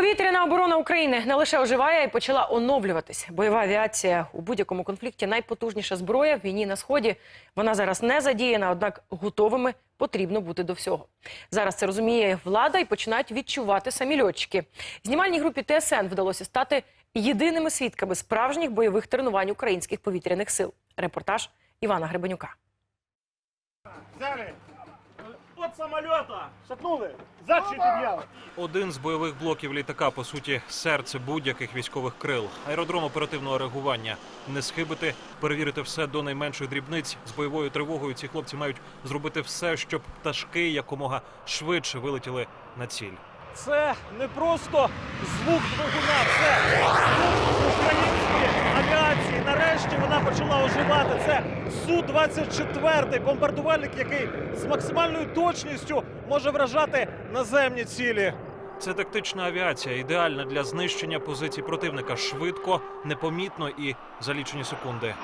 Повітряна оборона України не лише оживає, й почала оновлюватись. Бойова авіація у будь-якому конфлікті найпотужніша зброя в війні на сході. Вона зараз не задіяна, однак готовими потрібно бути до всього. Зараз це розуміє влада і починають відчувати самі льотчики. Знімальній групі ТСН вдалося стати єдиними свідками справжніх бойових тренувань українських повітряних сил. Репортаж Івана Гребенюка. От самолета. Шатнули. Задчі підняли. Один з бойових блоків літака, по суті, серце будь-яких військових крил. Аеродром оперативного реагування. Не схибити, перевірити все до найменших дрібниць. З бойовою тривогою ці хлопці мають зробити все, щоб пташки якомога швидше вилетіли на ціль. Це не просто звук двигуна, це звук української авіації. Оживати. Це Су-24, бомбардувальник, який з максимальною точністю може вражати наземні цілі. Це тактична авіація, ідеальна для знищення позицій противника швидко, непомітно і за лічені секунди.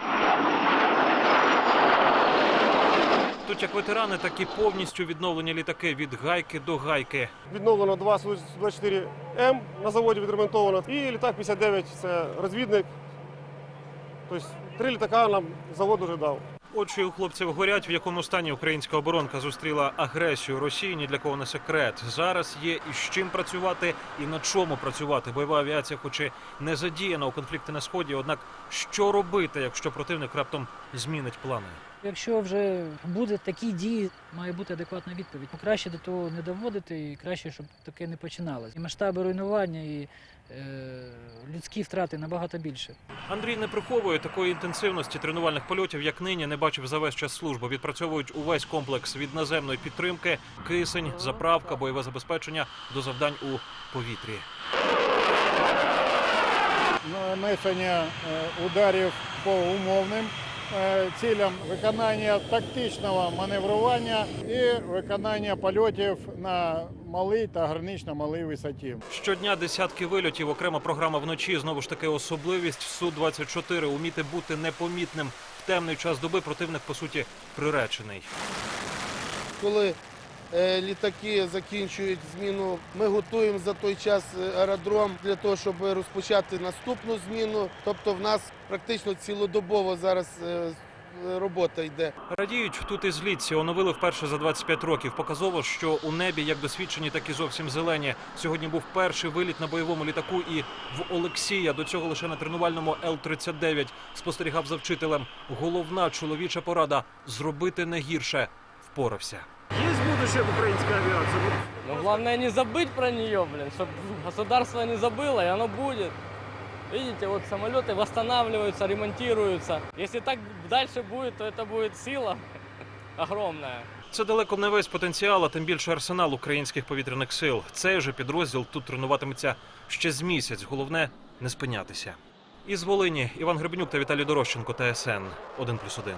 Тут як ветерани, так і повністю відновлені літаки від гайки до гайки. Відновлено два Су-24М на заводі відремонтовано. І літак 59 це розвідник. Тобто три літака нам завод уже дав. Очі у хлопців горять, в якому стані українська оборонка зустріла агресію Росії. Ні для кого не секрет. Зараз є і з чим працювати, і на чому працювати. Бойова авіація, хоч і не задіяна у конфлікти на сході. Однак що робити, якщо противник раптом змінить плани? Якщо вже будуть такі дії, має бути адекватна відповідь. Ну, Краще до того не доводити, і краще, щоб таке не починалося. І масштаби руйнування, і е, людські втрати набагато більше. Андрій не приховує такої інтенсивності тренувальних польотів, як нині не бачив за весь час служби. Відпрацьовують увесь комплекс від наземної підтримки, кисень, заправка, бойове забезпечення до завдань у повітрі. нанесення е, ударів по умовним цілям, виконання тактичного маневрування і виконання польотів на малий та гранично малій висоті. Щодня десятки вильотів, окрема програма вночі. Знову ж таки, особливість су 24 уміти бути непомітним в темний час доби. Противник по суті приречений. коли е, літаки закінчують зміну, ми готуємо за той час е, аеродром для того, щоб розпочати наступну зміну. Тобто в нас практично цілодобово зараз е, робота йде. Радіють тут і злітці. Оновили вперше за 25 років. Показово, що у небі як досвідчені, так і зовсім зелені. Сьогодні був перший виліт на бойовому літаку. І в Олексія до цього лише на тренувальному Л-39 спостерігав за вчителем. Головна чоловіча порада зробити не гірше. Впорався Є будущее в українській авіації? Но главное не забыть про нее, блин, чтобы государство не забыло, и оно будет. Видите, вот самолеты восстанавливаются, ремонтируются. Если так дальше будет, то это будет сила огромная. Це далеко не весь потенціал, а тим більше арсенал українських повітряних сил. Цей же підрозділ тут тренуватиметься ще з місяць. Головне не спинятися. Із Волині Іван Гребенюк та Віталій Дорощенко ТСН 1+,1.